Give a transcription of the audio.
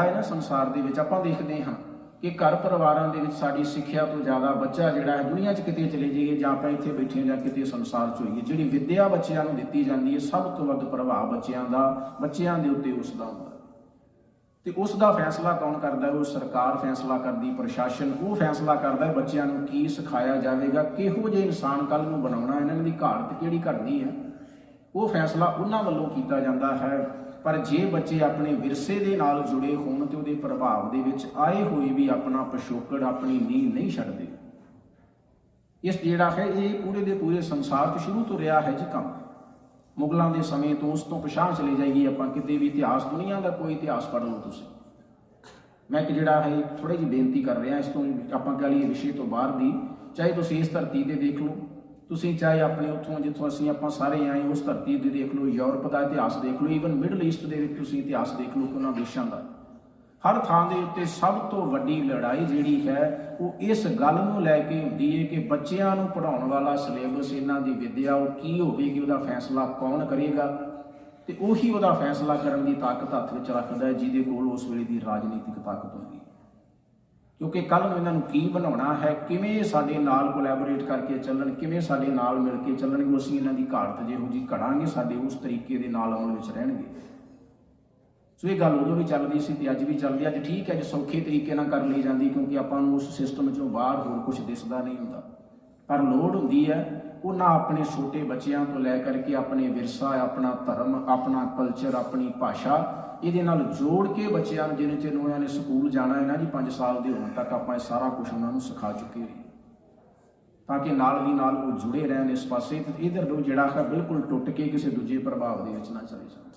ਹੈ ਨਾ ਸੰਸਾਰ ਦੇ ਵਿੱਚ ਆਪਾਂ ਦੇਖਦੇ ਹਾਂ ਕਿ ਘਰ ਪਰਿਵਾਰਾਂ ਦੇ ਵਿੱਚ ਸਾਡੀ ਸਿੱਖਿਆ ਤੋਂ ਜ਼ਿਆਦਾ ਬੱਚਾ ਜਿਹੜਾ ਹੈ ਦੁਨੀਆ 'ਚ ਕਿਤੇ ਚਲੇ ਜਾਈਏ ਜਾਂ ਆਪਾਂ ਇੱਥੇ ਬੈਠੇ ਜਾਂ ਕਿਤੇ ਸੰਸਾਰ 'ਚ ਹੋਈਏ, ਜਿਹੜੀ ਵਿੱਦਿਆ ਬੱਚਿਆਂ ਨੂੰ ਦਿੱਤੀ ਜਾਂਦੀ ਹੈ, ਸਭ ਤੋਂ ਵੱਧ ਪ੍ਰਭਾਵ ਬੱਚਿਆਂ ਦਾ, ਬੱਚਿਆਂ ਦੇ ਉੱਤੇ ਉਸ ਦਾ ਹੁੰਦਾ ਹੈ। ਤੇ ਉਸ ਦਾ ਫੈਸਲਾ ਕੌਣ ਕਰਦਾ ਹੈ? ਉਹ ਸਰਕਾਰ ਫੈਸਲਾ ਕਰਦੀ, ਪ੍ਰਸ਼ਾਸਨ, ਉਹ ਫੈਸਲਾ ਕਰਦਾ ਹੈ ਬੱਚਿਆਂ ਨੂੰ ਕੀ ਸਿਖਾਇਆ ਜਾਵੇਗਾ, ਕਿਹੋ ਜਿਹੇ ਇਨਸਾਨ ਕੱਲ ਨੂੰ ਬਣਾਉਣਾ, ਇਹਨਾਂ ਦੀ ਘਾਟ ਕਿਹੜੀ ਘੜਦੀ ਹੈ? ਉਹ ਫੈਸਲਾ ਉਹਨਾਂ ਵੱਲੋਂ ਕੀਤਾ ਜਾਂਦਾ ਹੈ। ਪਰ ਜੇ ਬੱਚੇ ਆਪਣੇ ਵਿਰਸੇ ਦੇ ਨਾਲ ਜੁੜੇ ਹੋਣ ਤੇ ਉਹਦੇ ਪ੍ਰਭਾਵ ਦੇ ਵਿੱਚ ਆਏ ਹੋਏ ਵੀ ਆਪਣਾ ਪਿਛੋਕੜ, ਆਪਣੀ ਨੀਂਹ ਨਹੀਂ ਛੱਡਦੇ। ਇਸ ਜਿਹੜਾ ਹੈ, ਇਹ ਪੂਰੇ ਦੇ ਪੂਰੇ ਸੰਸਾਰ ਤੋਂ ਸ਼ੁਰੂ ਤੋਂ ਰਿਹਾ ਹੈ ਜੀ ਕੰਮ। ਮੁਗਲਾਂ ਦੇ ਸਮੇਂ ਤੋਂ ਉਸ ਤੋਂ ਪਛਾਣ ਚਲੇ ਜਾਈਏ ਆਪਾਂ, ਕਿਤੇ ਵੀ ਇਤਿਹਾਸ ਦੁਨੀਆ ਦਾ ਕੋਈ ਇਤਿਹਾਸ ਪੜ੍ਹ ਲਓ ਤੁਸੀਂ। ਮੈਂ ਕਿ ਜਿਹੜਾ ਹੈ ਥੋੜੀ ਜਿਹੀ ਬੇਨਤੀ ਕਰ ਰਿਹਾ ਇਸ ਤੋਂ, ਆਪਾਂ ਕਹ ਲਈਏ ਵਿਸ਼ੇ ਤੋਂ ਬਾਹਰ ਦੀ, ਚਾਹੇ ਤੁਸੀਂ ਇਸ ਧਰਤੀ ਤੇ ਦੇਖ ਲਓ ਤੁਸੀਂ ਚਾਹੇ ਆਪਣੇ ਉੱਥੋਂ, ਜਿੱਥੋਂ ਅਸੀਂ ਆਪਾਂ ਸਾਰੇ ਆਏ, ਉਸ ਧਰਤੀ ਤੇ ਦੇਖ ਲਓ, ਯੂਰਪ ਦਾ ਇਤਿਹਾਸ ਦੇਖ ਲਓ ਈਵਨ ਮਿਡਲ ਈਸਟ ਦੇ ਵਿੱਚ ਤੁਸੀਂ ਇਤਿਹਾਸ ਦੇਖ ਲਓ, ਉਹਨਾਂ ਦੇਸ਼ਾਂ ਦਾ। ਹਰ ਥਾਂ ਦੇ ਉੱਤੇ ਸਭ ਤੋਂ ਵੱਡੀ ਲੜਾਈ ਜਿਹੜੀ ਹੈ, ਉਹ ਇਸ ਗੱਲ ਨੂੰ ਲੈ ਕੇ ਹੁੰਦੀ ਹੈ ਕਿ ਬੱਚਿਆਂ ਨੂੰ ਪੜਾਉਣ ਵਾਲਾ ਸਿਲੇਬਸ ਇਹਨਾਂ ਦੀ ਵਿਦਿਆ, ਉਹ ਕੀ ਹੋਵੇਗੀ, ਉਹਦਾ ਫੈਸਲਾ ਕੌਣ ਕਰੇਗਾ? ਤੇ ਉਹੀ ਉਹਦਾ ਫੈਸਲਾ ਕਰਨ ਦੀ ਤਾਕਤ ਹੱਥ ਵਿੱਚ ਰੱਖਦਾ ਹੈ, ਜਿਹਦੇ ਕੋਲ ਉਸ ਵੇਲੇ ਦੀ ਰਾਜਨੀਤਿਕ ਤਾਕਤ ਹੁੰਦੀ ਹੈ। ਕਿਉਂਕਿ ਕੱਲ ਨੂੰ ਇਹਨਾਂ ਨੂੰ ਕੀ ਬਣਾਉਣਾ ਹੈ, ਕਿਵੇਂ ਸਾਡੇ ਨਾਲ ਕੋਲੈਬੋਰੇਟ ਕਰਕੇ ਚੱਲਣ, ਕਿਵੇਂ ਸਾਡੇ ਨਾਲ ਮਿਲ ਕੇ ਚੱਲਣਗੇ, ਅਸੀਂ ਇਹਨਾਂ ਦੀ ਘਾਟ ਜਿਹੋ ਜੀ ਘੜਾਂਗੇ ਸਾਡੇ ਉਸ ਤਰੀਕੇ ਦੇ ਨਾਲ ਆਉਣ ਵਿੱਚ ਰਹਿਣਗੇ। ਸੋ ਇਹ ਗੱਲ ਉਦੋਂ ਵੀ ਚੱਲਦੀ ਸੀ ਤੇ ਅੱਜ ਵੀ ਚੱਲਦੀ ਅੱਜ ਠੀਕ ਹੈ, ਜੇ ਸੌਖੇ ਤਰੀਕੇ ਨਾਲ ਕਰ ਲਈ ਜਾਂਦੀ ਕਿਉਂਕਿ ਆਪਾਂ ਨੂੰ ਉਸ ਸਿਸਟਮ ਚੋਂ ਬਾਹਰ ਹੋਰ ਕੁਝ ਦਿਸਦਾ ਨਹੀਂ ਹੁੰਦਾ। ਪਰ ਲੋੜ ਹੁੰਦੀ ਹੈ ਉਹਨਾਂ ਆਪਣੇ ਛੋਟੇ ਬੱਚਿਆਂ ਤੋਂ ਲੈ ਕਰਕੇ ਆਪਣੇ ਵਿਰਸਾ, ਆਪਣਾ ਧਰਮ, ਆਪਣਾ ਕਲਚਰ ਆਪਣੀ ਭਾਸ਼ਾ ਇਹਦੇ ਨਾਲ ਜੋੜ ਕੇ ਬੱਚਿਆਂ ਨੂੰ ਜਿਹਨੇ ਚਿਰ ਉਹਨਾਂ ਨੇ ਸਕੂਲ ਜਾਣਾ ਹੈ ਨਾ ਜੀ 5 ਸਾਲ ਦੇ ਹੋਣ ਤੱਕ ਆਪਾਂ ਇਹ ਸਾਰਾ ਕੁਝ ਉਹਨਾਂ ਨੂੰ ਸਿਖਾ ਚੁੱਕੇ ਹੋਈਏ ਤਾਂ ਕਿ ਨਾਲ ਦੀ ਨਾਲ ਉਹ ਜੁੜੇ ਰਹਿਣ ਇਸ ਪਾਸੇ ਤੇ ਇਧਰ ਨੂੰ ਜਿਹੜਾ ਹੈ ਬਿਲਕੁਲ ਟੁੱਟ ਕੇ ਕਿਸੇ ਦੂਜੇ ਪ੍ਰਭਾਵ ਦੇ ਵਿੱਚ ਨਾ ਚਲੇ ਜਾਣ।